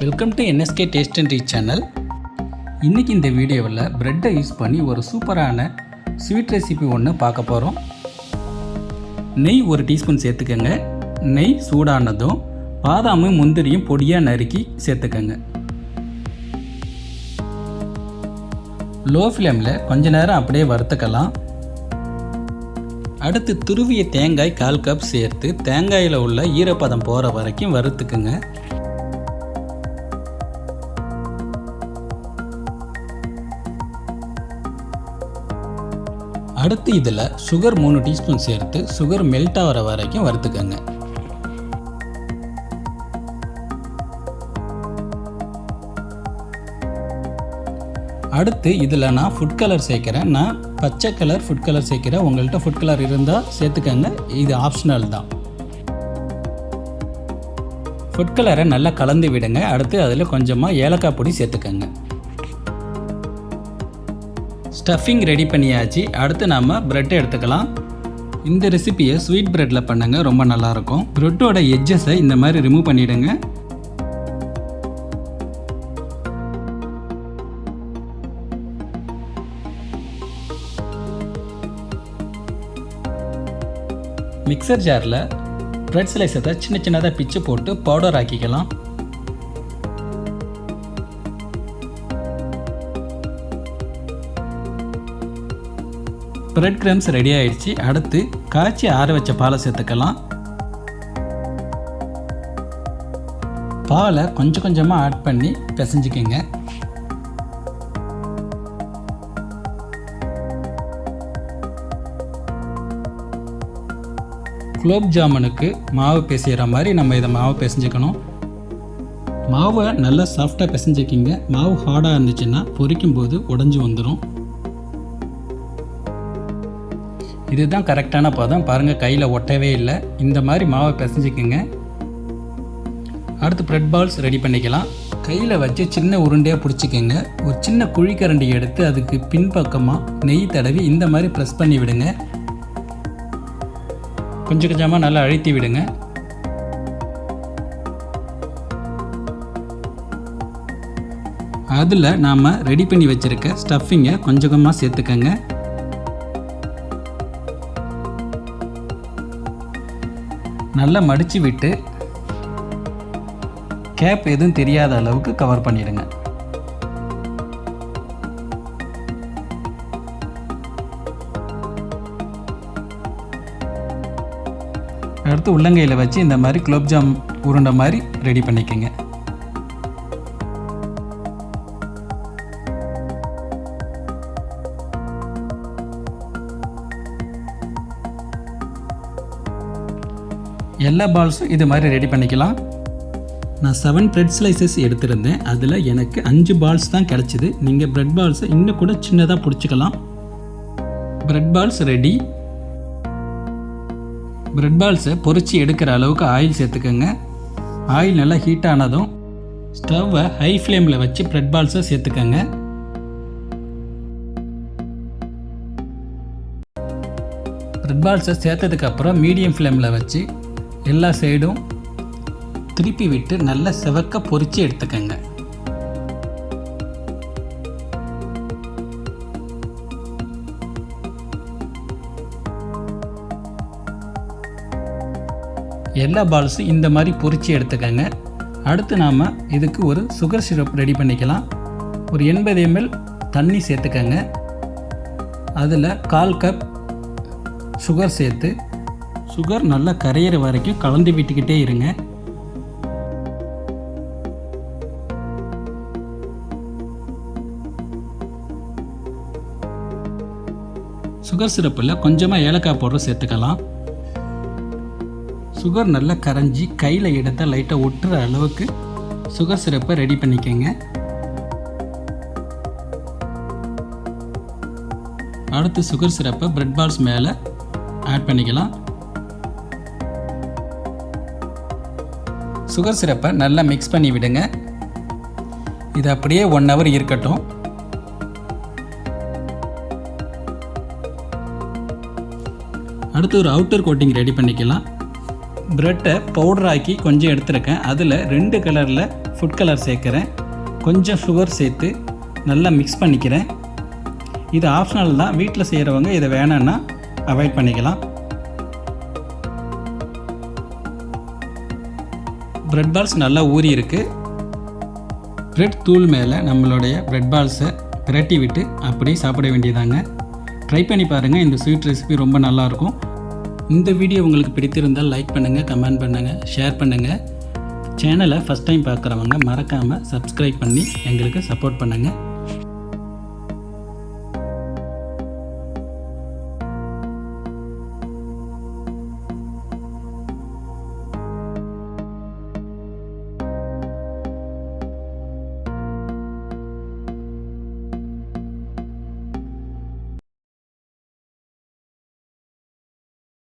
Welcome to NSK taste and reach channel இன்றைக்கி இந்த வீடியோவில் ப்ரெட்டை யூஸ் பண்ணி ஒரு சூப்பரான ஸ்வீட் ரெசிபி ஒன்று பார்க்க போகிறோம் நெய் ஒரு டீஸ்பூன் சேர்த்துக்கோங்க. நெய் சூடானதும் பாதாமும் முந்திரியும் பொடியாக நறுக்கி சேர்த்துக்கோங்க. லோ ஃப்ளேமில் கொஞ்ச நேரம் அப்படியே வறுத்துக்கலாம். அடுத்து துருவிய தேங்காய் கால் கப் சேர்த்து தேங்காயில் உள்ள ஈரப்பதம் போகிற வரைக்கும் வறுத்துக்குங்க. அடுத்து இதில் சுகர் மூணு டீஸ்பூன் சேர்த்து சுகர் மெல்ட் ஆகிற வரைக்கும் வறுத்துக்கோங்க. அடுத்து இதில் நான் ஃபுட் கலர் சேர்க்குறேன். நான் பச்சை கலர் ஃபுட் கலர் சேர்க்குறேன். உங்கள்கிட்ட ஃபுட் கலர் இருந்தால் சேர்த்துக்கங்க. இது ஆப்ஷனல் தான். ஃபுட் கலரை நல்லா கலந்து விடுங்க. அடுத்து அதில் கொஞ்சமாக ஏலக்காய் பொடி சேர்த்துக்கங்க. ஸ்டஃபிங் ரெடி பண்ணியாச்சு. அடுத்து நாம் ப்ரெட் எடுத்துக்கலாம். இந்த ரெசிபியை ஸ்வீட் ப்ரெட்டில் பண்ணுங்க ரொம்ப நல்லாயிருக்கும். ப்ரெட்டோட எட்ஜஸை இந்த மாதிரி ரிமூவ் பண்ணிவிடுங்க மிக்சர் ஜாரில் ப்ரெட் ஸ்லைஸத்தை சின்ன சின்னதாக பிச்சு போட்டு பவுடர் ஆக்கிக்கலாம். பிரெட் கிரம்ஸ் ரெடி ஆயிடுச்சு. அடுத்து காய்ச்சி ஆற வச்ச பாலை சேர்த்துக்கலாம். பாலை கொஞ்சம் கொஞ்சமாக ஆட் பண்ணி பிசைஞ்சிக்கங்க. குலோப் ஜாமுனுக்கு மாவு பிசைகிற மாதிரி நம்ம இதை மாவு பிசைஞ்சிக்கணும். மாவை நல்லா சாஃப்டாக பிசைஞ்சிக்கிங்க. மாவு ஹார்டாக இருந்துச்சுன்னா பொரிக்கும் போது உடஞ்சி வந்துடும் இதுதான் கரெக்டான பதம். பாருங்கள் கையில் ஒட்டவே இல்லை. இந்த மாதிரி மாவை பிசைஞ்சிக்கோங்க. அடுத்து ப்ரெட் பால்ஸ் ரெடி பண்ணிக்கலாம். கையில் வச்சு சின்ன உருண்டையாக பிடிச்சிக்கோங்க. ஒரு சின்ன குழிக்கரண்டி எடுத்து அதுக்கு பின்பக்கமாக நெய் தடவி இந்த மாதிரி ப்ரெஸ் பண்ணி விடுங்க. கொஞ்சம் கொஞ்சமாக நல்லா அழுத்தி விடுங்க. அதில் நாம் ரெடி பண்ணி வச்சுருக்க ஸ்டஃபிங்கை கொஞ்சம் கொஞ்சமாக சேர்த்துக்கங்க. நல்லா மடித்து விட்டு கேப் எதுவும் தெரியாத அளவுக்கு கவர் பண்ணிடுங்க. அடுத்து உள்ளங்கையில் வச்சு இந்த மாதிரி குலோப்ஜாம் உருண்டை மாதிரி ரெடி பண்ணிக்கோங்க. எல்லா பால்ஸும் இது மாதிரி ரெடி பண்ணிக்கலாம். நான் செவன் ப்ரெட் ஸ்லைசஸ் எடுத்திருந்தேன். அதில் எனக்கு அஞ்சு பால்ஸ் தான் கிடச்சிது. நீங்கள் ப்ரெட் பால்ஸை இன்னும் கூட சின்னதாக பிடிச்சிக்கலாம். ப்ரெட் பால்ஸ் ரெடி ப்ரெட் பால்ஸை பொறிச்சு எடுக்கிற அளவுக்கு ஆயில் சேர்த்துக்கோங்க. ஆயில் நல்லா ஹீட் ஆனதும் ஸ்டவ்வை ஹை ஃப்ளேமில் வச்சு ப்ரெட் பால்ஸை சேர்த்துக்கோங்க. ப்ரெட் பால்ஸை சேர்த்ததுக்கப்புறம் மீடியம் ஃப்ளேமில் வச்சு எல்லா சைடும் திருப்பி விட்டு நல்லா செவக்க பொறிச்சு எடுத்துக்கங்க. எல்லா பால்ஸும் இந்த மாதிரி பொறிச்சு எடுத்துக்கங்க. அடுத்து நாம் இதுக்கு ஒரு சுகர் சிரப் ரெடி பண்ணிக்கலாம். ஒரு எண்பது எம்எல் தண்ணி சேர்த்துக்கங்க. அதில் கால் கப் சுகர் சேர்த்து சுகர் நல்லா கரையிற வரைக்கும் கலந்து விட்டுக்கிட்டே இருங்க. சுகர் சிரப்பில் கொஞ்சமாக ஏலக்காய் பவுடர் சேர்த்துக்கலாம். சுகர் நல்லா கரைஞ்சி கையில் எடுத்தால் லைட்டாக ஒட்டுற அளவுக்கு சுகர் சிரப்பை ரெடி பண்ணிக்கோங்க. அடுத்து சுகர் சிரப்பை பிரெட் பால்ஸ் மேலே ஆட் பண்ணிக்கலாம். சுகர் சிரப்பை நல்லா மிக்ஸ் பண்ணி விடுங்க. இது அப்படியே ஒன் ஹவர் இருக்கட்டும். அடுத்து ஒரு அவுட்டர் கோட்டிங் ரெடி பண்ணிக்கலாம். ப்ரெட்டை பவுடர் ஆக்கி கொஞ்சம் எடுத்துருக்கேன். அதில் ரெண்டு கலரில் ஃபுட் கலர் சேர்க்குறேன். கொஞ்சம் சுகர் சேர்த்து நல்லா மிக்ஸ் பண்ணிக்கிறேன். இது ஆப்ஷனல் தான். வீட்டில் செய்கிறவங்க இதை வேணான்னா அவாய்ட் பண்ணிக்கலாம். ப்ரெட் பால்ஸ் நல்லா ஊறி இருக்கு ப்ரெட் தூள் மேலே நம்மளுடைய ப்ரெட் பால்ஸை பிரட்டி விட்டு அப்படியே சாப்பிட வேண்டியதாங்க. ட்ரை பண்ணி பாருங்கள் இந்த ஸ்வீட் ரெசிபி ரொம்ப நல்லாயிருக்கும். இந்த வீடியோ உங்களுக்கு பிடித்திருந்தால் லைக் பண்ணுங்கள் கமெண்ட் பண்ணுங்கள் ஷேர் பண்ணுங்கள் சேனலை ஃபஸ்ட் டைம் பார்க்குறவங்க மறக்காமல் சப்ஸ்கிரைப் பண்ணி எங்களுக்கு சப்போர்ட் பண்ணுங்கள்